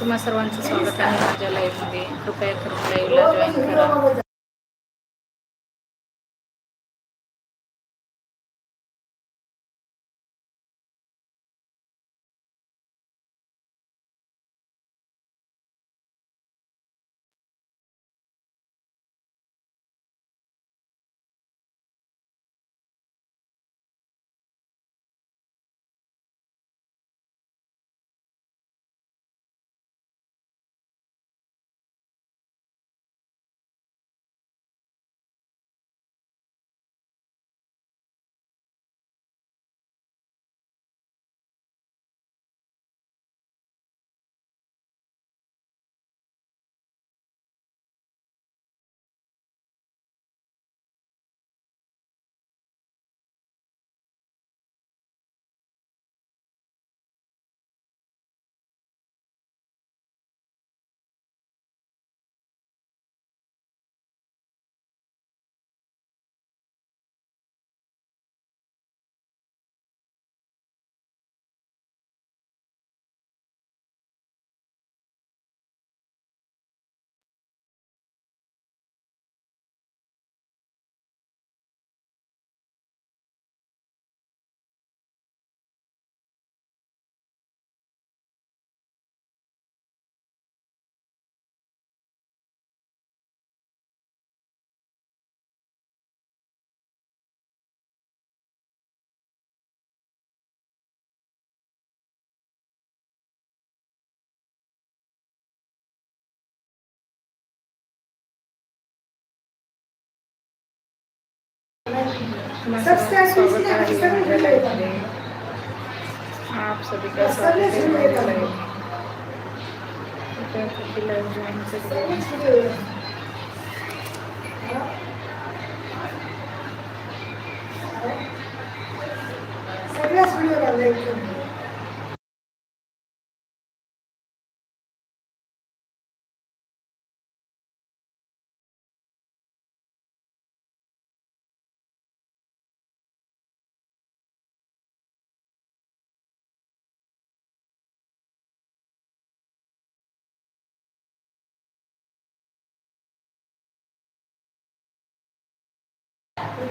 तुम्हा सर्वांचं स्वागत आहे माझ्या लाईव्हमध्ये कृपया करून लाईव्हला जॉईन करा. आप सभी का स्वागत है। लाइव ज्वाइन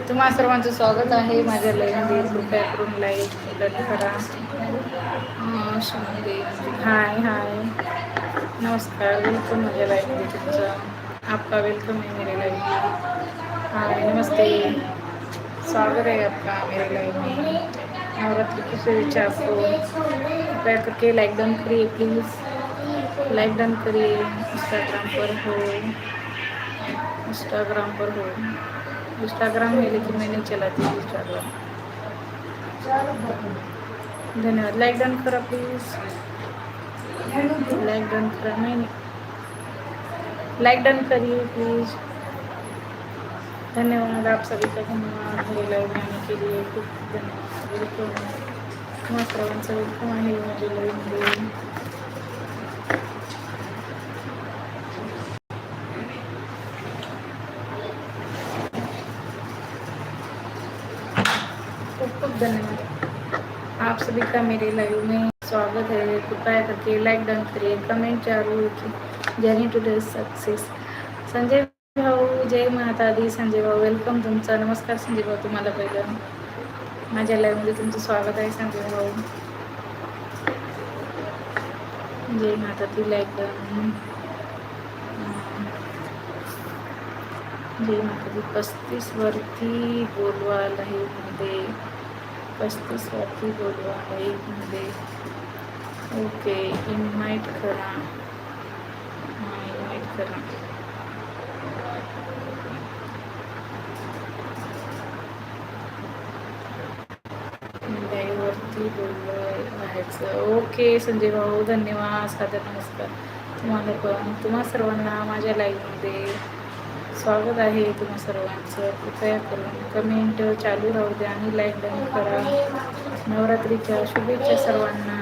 तुम्हा सर्वांचं स्वागत आहे. माझ्या लयमध्ये कृपया करून लाईक डन करा हाय हाय. नमस्कार. वेलकम माझ्या लाईव्हमध्ये तुमचं. आपका वेलकम आहे मेरे लाईफ हाय नमस्ते. स्वागत आहे आपका मेरे लाईफ में नवरात्रि की शुभेच्छा आपको. कृपया करके लाइक डन करिए प्लीज़ लाइक डन करिए. इंस्टाग्राम पर हो. इंस्टाग्राम पर हो. इंस्टाग्राम है लेकिन मैं नहीं चलाती इंस्टाग्राम धन्यवाद। लाइक डन करा प्लीज़ लाइक डन करा। नहीं लाइक डन करिए प्लीज़ धन्यवाद आप सभी का धन्यवाद मेरे लाइव में आने के लिए। खूप धन्यवाद। वेलकम तुम्हा सर्वांचं वेलकम आहे माझ्या लाईव्हमध्ये सभी का मेरे लाइव में स्वागत है। कृपया करके लाइक डन करिए कमेंट जरूर की। Journey to the success Sanjay भाऊ जय माता दी संजय भाऊ वेलकम तुमचा। नमस्कार संजय भाऊ तुम्हाला पहिलं माझ्या लाईव्हमध्ये तुमचं स्वागत आहे संजय भाऊ. जय माता दी लाईक डन जय माता दी पस्तीस वरती बोलवा लाईव्हमध्ये पस्तीस वरती आहे लाईव्हमध्ये ओके इन्व्हाइट करा. हां इन्व्हाइट करा. लाईव्हवरती राहायचं. ओके संजय भाऊ धन्यवाद सादर नमस्कार. तुम्हाला पण तुम्हा सर्वांना माझ्या लाईव्हमध्ये स्वागत आहे तुम्हा सर्वांचं. कृपया करून कमेंट चालू राहू द्या आणि लाईक डन करा. नवरात्रीच्या शुभेच्छा सर्वांना.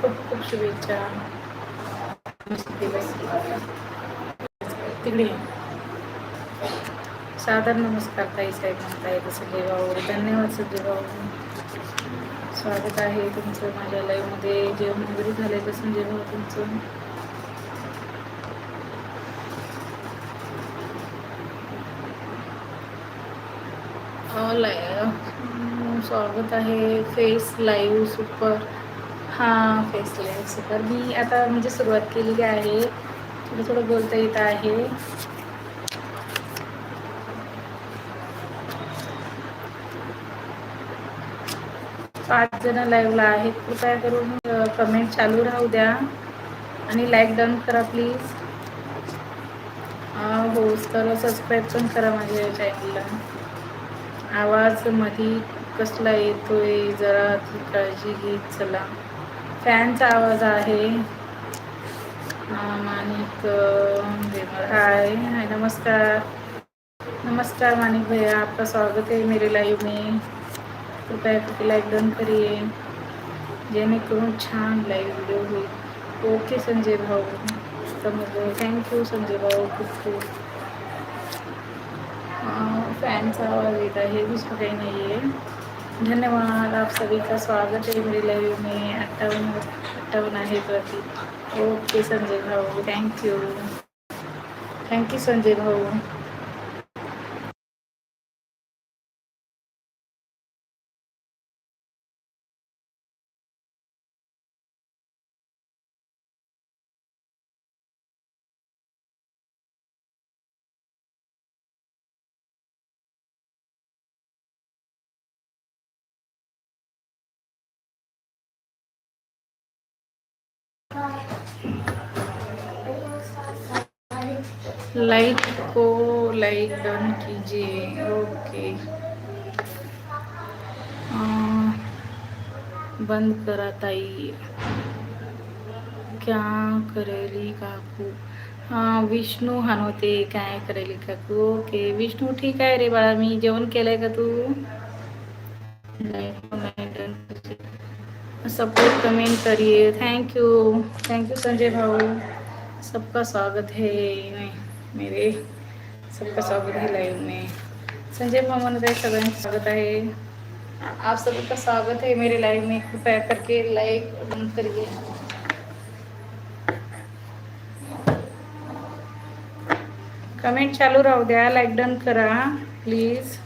खूप खूप शुभेच्छा. तिकडे. सादर नमस्कार ताई साहेब म्हणता येतं संजय भाऊ धन्यवाद संजय भाऊ स्वागत आहे तुमचं माझ्या लाईव्हमध्ये जेवण वगैरे झालं तसं जेव्हा तुमचं? स्वागत आहे. फेस लाईव्ह सुपर हां फेस लाईव्ह सुपर मी आता म्हणजे सुरुवात केलेली आहे. थोडं थोडं बोलता येत आहे. पाच जण लाईव्हला आहेत. कृपया करून कमेंट चालू राहू द्या. आणि लाईक डन करा प्लीज हो तर सबस्क्राईब पण करा माझ्या चॅनलला आवाज मधी कसला येतोय जरा काळजी घेत चला. फॅनचा आवाज आहे. मानिक हाय हाय नमस्कार. नमस्कार मानिक भैया. आपका स्वागत है मेरे लाईव्ह में. कृपया कुठे लाईक डन करिए. जेणेकरून छान लाईव्ह व्हिडिओ होईल. ओके संजय भाऊ. समजलं. थँक्यू संजय भाऊ. खूप खूप. फॅनचा आवाज येत आहे दुसरं काही नाही आहे धन्यवाद आप सभी का स्वागत आहे मेरे लाइव में. अठ्ठावन्न अठ्ठावन्न आहे प्रति. ओके संजय भाऊ थँक्यू थँक्यू संजय भाऊ. लाइट को लाइक डन कीजिए, ओके। बंद करा ताई। क्या करेली काकू? हाँ विष्णू हानवते काय करेली काकू? ओके, विष्णू ठीक आहे रे बाळा, मी जेवण केलंय का तू? सपोर्ट कमेंट करिए। Thank you thank you Sanjay भाऊ। सबका स्वागत है मेरे सबका स्वागत है लाइव में। संजय म्हणत आहे सगळ्यांचं स्वागत आहे। आप सभी का स्वागत है मेरे लाइव में। कृपया करके लाइक करिए। कमेंट चालू राहू द्या. लाईक डन करा प्लीज़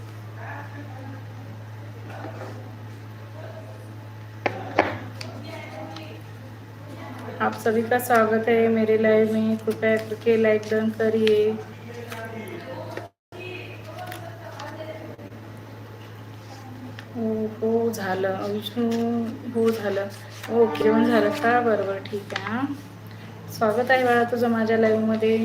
आप सभी का स्वागत है मेरे लाइव में। कृपया करके लाइक डन करिए। हो हो झालं. विष्णू हो झालं. ओके जेवण झालं का? बरोबर ठीक आहे हां. स्वागत आहे बाळा तुझं माझ्या लाईव्हमध्ये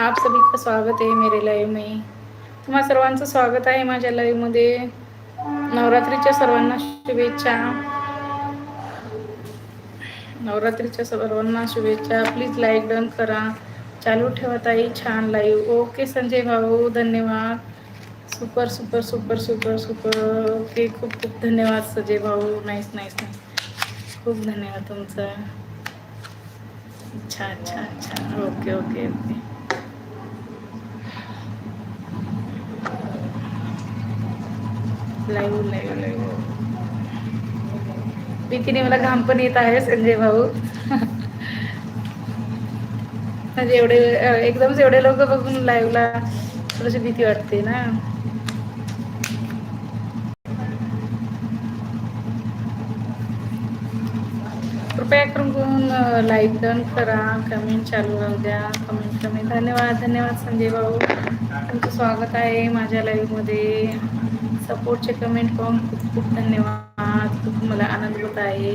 आप सभी का स्वागत आहे मेरे लाइव में. तुम्हा सर्वांचं स्वागत आहे माझ्या लाईव्हमध्ये नवरात्रीच्या सर्वांना शुभेच्छा. नवरात्रीच्या सर्वांना शुभेच्छा. प्लीज लाईक डन करा. चालू ठेवा ताई छान लाईव्ह ओके संजय भाऊ धन्यवाद. Super super super super super okay खूप खूप धन्यवाद संजय भाऊ. नाईस नाईस नाईस खूप धन्यवाद तुमचा. अच्छा अच्छा अच्छा okay okay okay live live live भीतीने मला घाम पण येत आहे संजय भाऊ. म्हणजे एवढे एकदमच एवढे लोक बघून लाईव्हला थोडीशी भीती वाटते ना. कृपया करून लाईक डन करा कमेंट चालू राहू द्या. कमेंट कमी. धन्यवाद धन्यवाद संजय भाऊ. तुमचं स्वागत आहे माझ्या लाईव्हमध्ये सपोर्टचे कमेंट कॉम खूप खूप धन्यवाद. खूप मला आनंद होत आहे.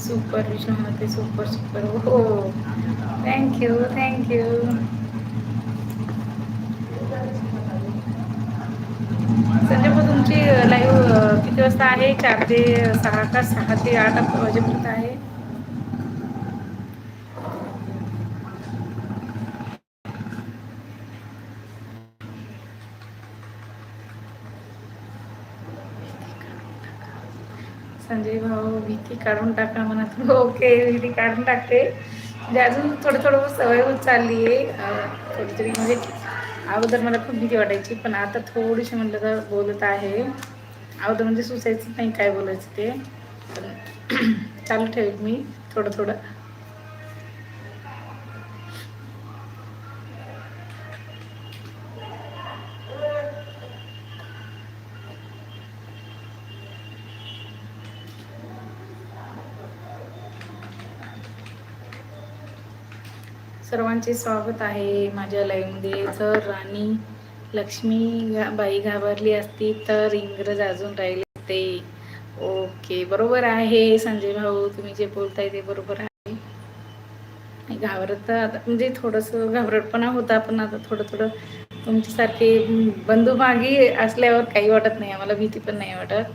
सुपर विष्णूमध्ये सुपर सुपर हो thank you thank you Sanjay भाऊ तुमची लाईव्ह किती वाजता आहे? चार ते सहा का सहा ते आठ वाजेपर्यंत आहे संजय की काढून टाका म्हणत. हो, ओके ती काढून टाकते. म्हणजे अजून थोडं थोडं सवय होत चालली आहे. थोडी म्हणजे अगोदर मला खूप भीती वाटायची पण आता थोडीशी म्हटलं तर बोलत आहे. अगोदर म्हणजे सुचायचं नाही काय बोलायचं ते. पण चालू ठेवेल मी थोडं थोडं. सर्वांचे स्वागत आहे. माझ्या लाईव्हमध्ये जर राणी लक्ष्मी बाई घाबरली असती तर इंग्रज अजून राहिले ते. ओके बरोबर आहे. संजय भाऊ तुम्ही जे बोलताय ते बरोबर आहे. घाबरत तर आता म्हणजे थोडंसं घाबरटपणा होता पण आता थोडं थोडं तुमच्यासारखे बंधू मागे असल्यावर काही वाटत नाही. आम्हाला भीती पण नाही वाटत.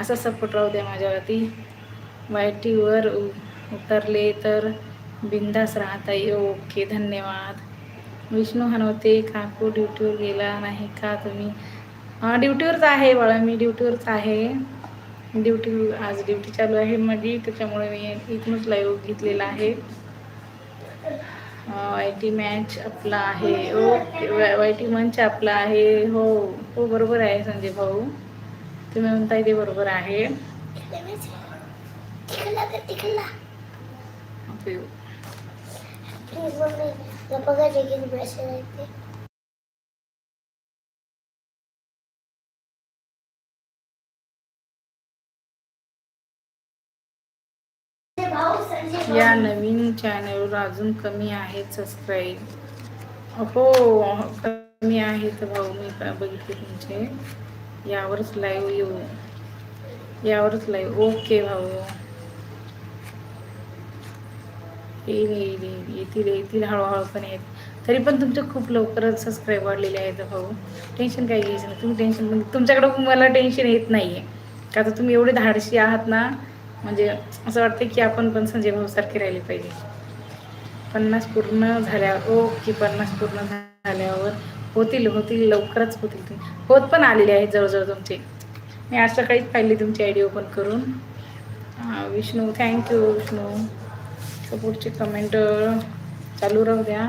असा सपोर्ट राहू द्या माझ्यावरती. वायटीवर उतरले तर बिंदास राहता ओके धन्यवाद. विष्णू हनवते काकू ड्युटीवर गेला नाही का तुम्ही? हां ड्युटीवरच आहे बाळा मी ड्युटीवरच आहे. ड्युटी आज ड्युटी चालू आहे माझी त्याच्यामुळे मी इथूनच लाईव्ह घेतलेला आहे. आय टी मॅच आपला आहे. ओके वाय टी मंच आपला आहे. हो हो बरोबर आहे संजय भाऊ. तुम्ही म्हणताय ते बरोबर आहे तिकडला तर तिकडला ओके. प्लीज मम्मी बघा किती मेसेज ते या नवीन चॅनलवर अजून कमी आहेत सबस्क्राईब हो कमी आहेत भाऊ मी बघितले तुमचे? यावरच लाईव्ह येऊ. यावरच लाईव्ह ओके भाऊ. येईल येईल येईल येतील येतील हळूहळू पण येत. तरी पण तुमचे खूप लवकरच सबस्क्राईब वाढलेले आहेत भाऊ. टेन्शन काही घ्यायचं नाही. तुम्ही टेन्शन म्हणजे तुमच्याकडं मला टेन्शन येत नाही आहे का तर तुम्ही एवढे धाडशी आहात ना म्हणजे असं वाटतं की आपण पण संजय भाऊसारखे राहिले पाहिजे. पन्नास पूर्ण झाल्यावर ओके पन्नास पूर्ण झाल्यावर होतील होतील लवकरच होतील. तुम्ही होत पण आलेले आहेत जवळजवळ तुमचे. मी आज सकाळीच पाहिली तुमची आयडी ओपन करून. Vishnu thank you Vishnu. पुढचे कमेंट चालू राहू द्या.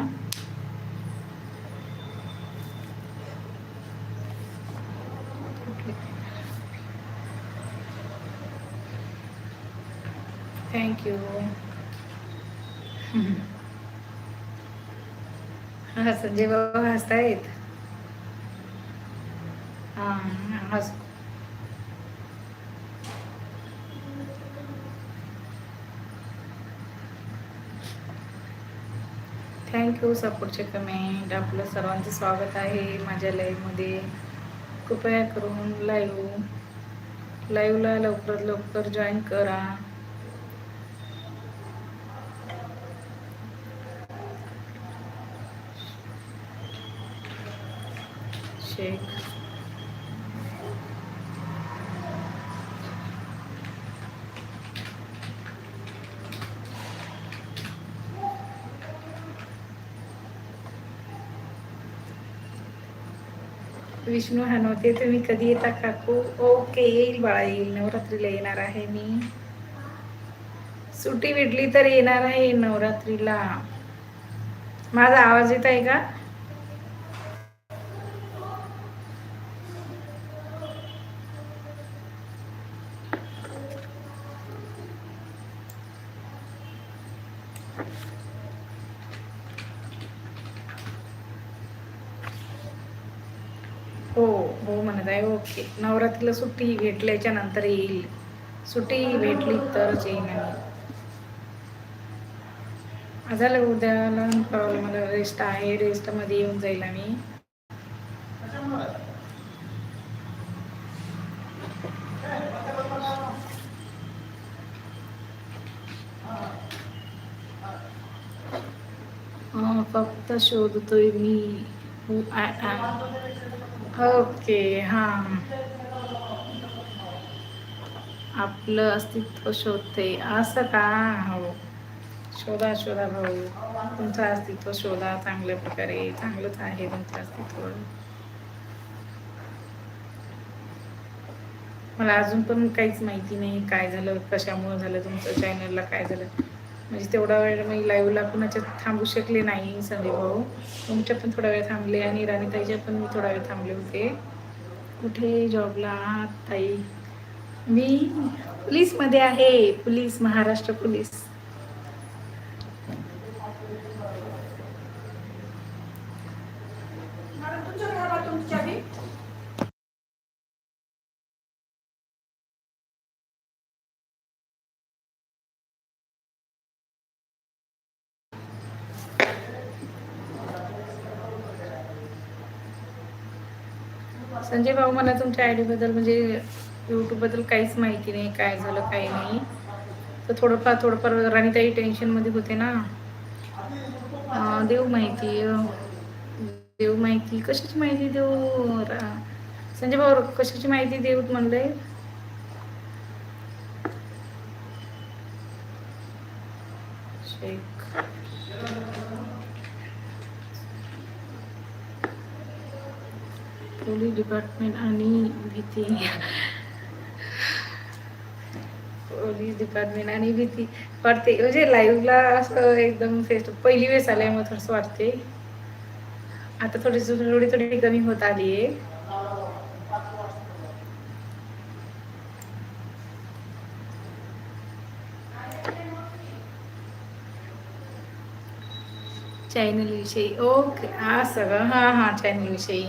थँक्यू हा संजय बाबा हसतायत? हां हस थँक्यू सपोर्टचे कमेंट. आपलं सर्वांचं स्वागत आहे माझ्या लाईव्हमध्ये कृपया करून लाईव्ह लाईव्हला लवकरात लवकर जॉईन करा. शेक विष्णू हनवते तुम्ही कधी येता काकू? ओके येईल बाळा येईल. नवरात्रीला येणार आहे मी. सुट्टी भेटली तर येणार आहे नवरात्रीला. माझा आवाज येत आहे का हो म्हणत आहे. ओके. नवरात्रीला सुट्टी भेटल्याच्या नंतर येईल. सुट्टी भेटली तरच येईन आम्ही. झालं उद्याला प्रॉब्लेम मला रेस्ट आहे. रेस्टमध्ये येऊन जाईल आम्ही. फक्त शोधतोय मी. ओके हां. आपलं अस्तित्व शोधते. असं का? हो. शोधा शोधा भाऊ. तुमचं अस्तित्व शोधा. चांगल्या प्रकारे. चांगलंच आहे तुमचं अस्तित्व. मला अजून पण काहीच माहिती नाही. काय झालं? कशामुळे झालं? तुमचं चॅनलला काय झालं? म्हणजे तेवढा वेळ मी लाईव्हला कुणाच्या थांबू शकले नाही संजय भाऊ. तुमच्या पण थोडा वेळ थांबले आणि राणीताईच्या पण मी थोडा वेळ थांबले होते. कुठे जॉबला? आहात ताई. मी पोलीसमध्ये आहे. Police Maharashtra police. संजय भाऊ मला तुमच्या आय डीबद्दल म्हणजे यूट्यूबबद्दल काहीच माहिती नाही काय झालं काय नाही. तर थोडंफार थोडंफार राणीताई टेन्शनमध्ये होते ना. देव देऊ माहिती देव देऊ माहिती. कशाची माहिती देऊ? रा- संजय भाऊ कशाची माहिती देऊ म्हणलंय? शेख पोलीस डिपार्टमेंट आणि भीती. पोलीस डिपार्टमेंट आणि भीती. वाटते म्हणजे लाईव्हला असं एकदम फेस्ट पहिली वेळेस आल्यामुळे थोडंसं वाटते. आता थोडीशी थोडी थोडी कमी होत आली आहे. चॅनल विषयी. ओके हा सगळं हां हां चॅनल विषयी.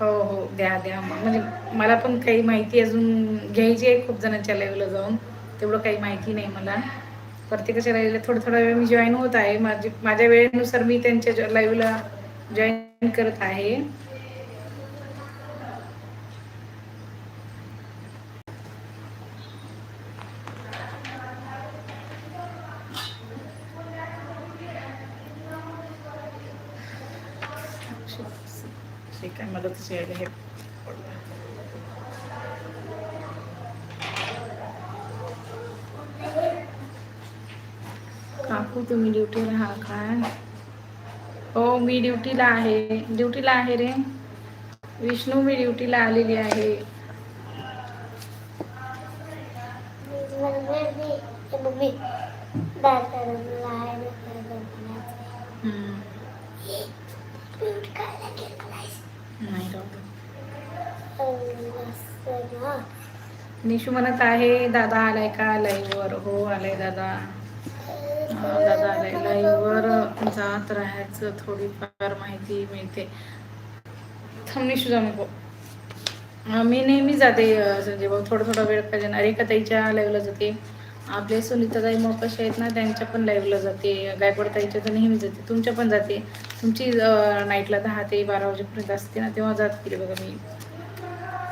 हो हो द्या द्या. मग म्हणजे मला पण काही माहिती अजून घ्यायची आहे खूप जणांच्या लेवलला जाऊन. तेवढं काही माहिती नाही मला. प्रत्येकाच्या लाईव्हला थोडं थोडा वेळ मी जॉईन होत आहे. माझी माझ्या वेळेनुसार मी त्यांच्या लाईव्हला जॉईन करत आहे हे मदतच यायला हे काकू तुम्ही ड्युटीला हा काय हो मी ड्युटीला आहे. ड्युटीला आहे रे. विष्णू मी ड्युटीला आलेली आहे. मला वेळ नाही ते मम्मी दाताला लाहायला करायला बनायचं हम्म, पीठ खायला घेतलाय नाही राहू दे. असं ना निशू म्हणत आहे दादा आलाय का लाईव्हवर? हो आलाय दादा. दादा आलाय लाईव्हवर. जात राहायचं थोडीफार माहिती मिळते. थांब निशू जाऊ नको मी नेहमी जाते संजय भाऊ. थोडा थोडा वेळ पाहिजे ना. रेखा ताईच्या लाईव्हला जाते. आपले सुनीताताई मोकाशी आहेत ना त्यांच्या पण लाईव्हला जाते. गायकवाड ताईच्या तर नेहमी जाते तुमच्या पण जाते. तुमची नाईटला दहा ते बारा वाजेपर्यंत असते ना तेव्हा जात जाते बघा मी.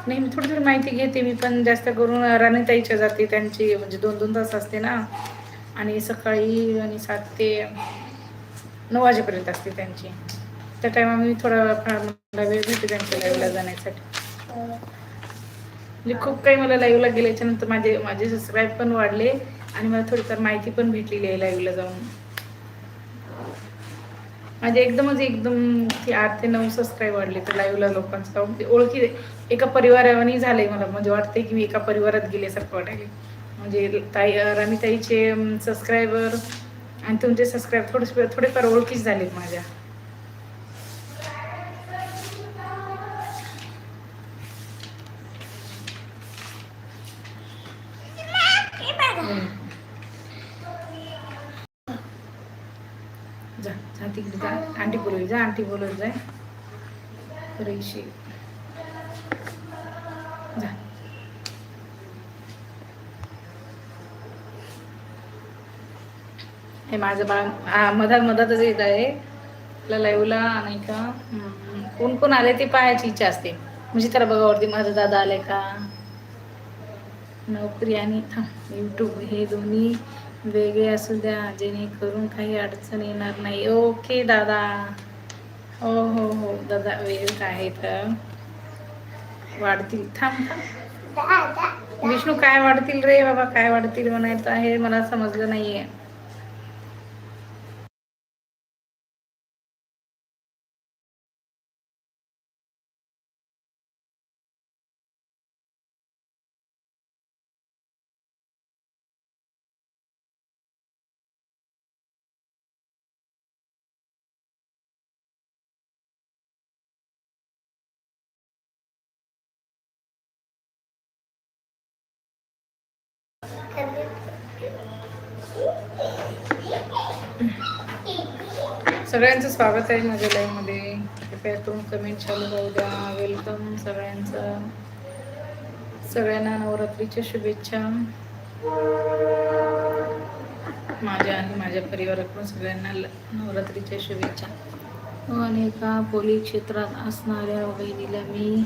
नेहमी थोडी थोडी माहिती घेते मी पण जास्त करून राणीताईच्या जाते त्यांची म्हणजे दोन दोन तास असते ना. आणि सकाळी आणि सात ते नऊ वाजेपर्यंत असते त्यांची. त्या टायमा मी थोडा फार मला वेळ भेटते त्यांच्या लाईव्हला जाण्यासाठी. म्हणजे खूप काही मला लाईव्हला गेल्याच्यानंतर माझे माझे सबस्क्राईब पण वाढले आणि मला थोडीफार माहिती पण भेटलेली आहे लाईव्हला जाऊन. माझे एकदमच एकदम आठ ते नऊ सबस्क्राईब वाढले तर लाईव्हला लोकांचा. ओळखी एका परिवाराने झाले मला. म्हणजे वाटते की मी एका परिवारात गेल्यासारखं वाटायले म्हणजे ताई रमीताईचे सबस्क्रायबर आणि तुमचे सबस्क्राईब थोडेसे थोडेफार ओळखीच झाले माझ्या हम्म. जा जा तिकडे जा आंटी बोलवली जा आंटी बोलवली जाय रेशी जा. हे माझं बाळ मधात मधातच येत आहे. त्याला लाईव्हला नाही का? कोण कोण आले ते पाहायची इच्छा असते. म्हणजे त्याला बघावरती माझा दादा आलाय का? नोकरी आणि यूट्यूब हे दोन्ही वेगळे असू द्या जेणेकरून काही अडचण येणार नाही. ओके दादा. हो हो हो. दादा वेळ आहे तर. वाढतील. थांब थांब. विष्णू काय वाढतील रे? बाबा काय वाढतील म्हणायचं आहे? मला समजलं नाहीये. सगळ्यांचं स्वागत आहे माझ्या लाईव्हमध्ये. कृपया करून कमेंट चालू राहू द्या. वेलकम सगळ्यांचं. सगळ्यांना नवरात्रीच्या शुभेच्छा. माझ्या आणि माझ्या परिवाराकडून सगळ्यांना ल- नवरात्रीच्या शुभेच्छा. हो, आणि एका पोलीस क्षेत्रात असणाऱ्या बहिणीला मी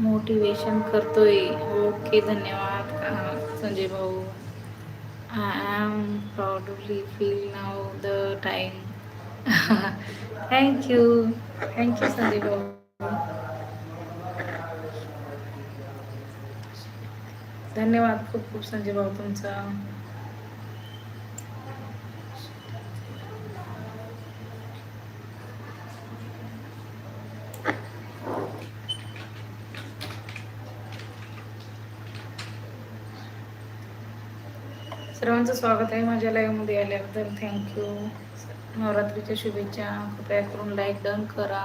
मोटिवेशन करतोय. ओके धन्यवाद. संजय भाऊ. I am proudly feel now the time thank you thank you Sanjay भाऊ धन्यवाद खूप खूप संजय भाऊ तुमचा सर्वांचं स्वागत आहे माझ्या लाईव्हमध्ये आल्याबद्दल. थँक्यू नवरात्रीच्या शुभेच्छा. कृपया करून लाईक डन करा.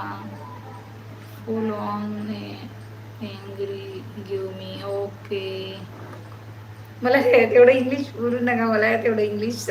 Full on angry give me okay मला तेवढं इंग्लिश बोलू नका मला तेवढं इंग्लिश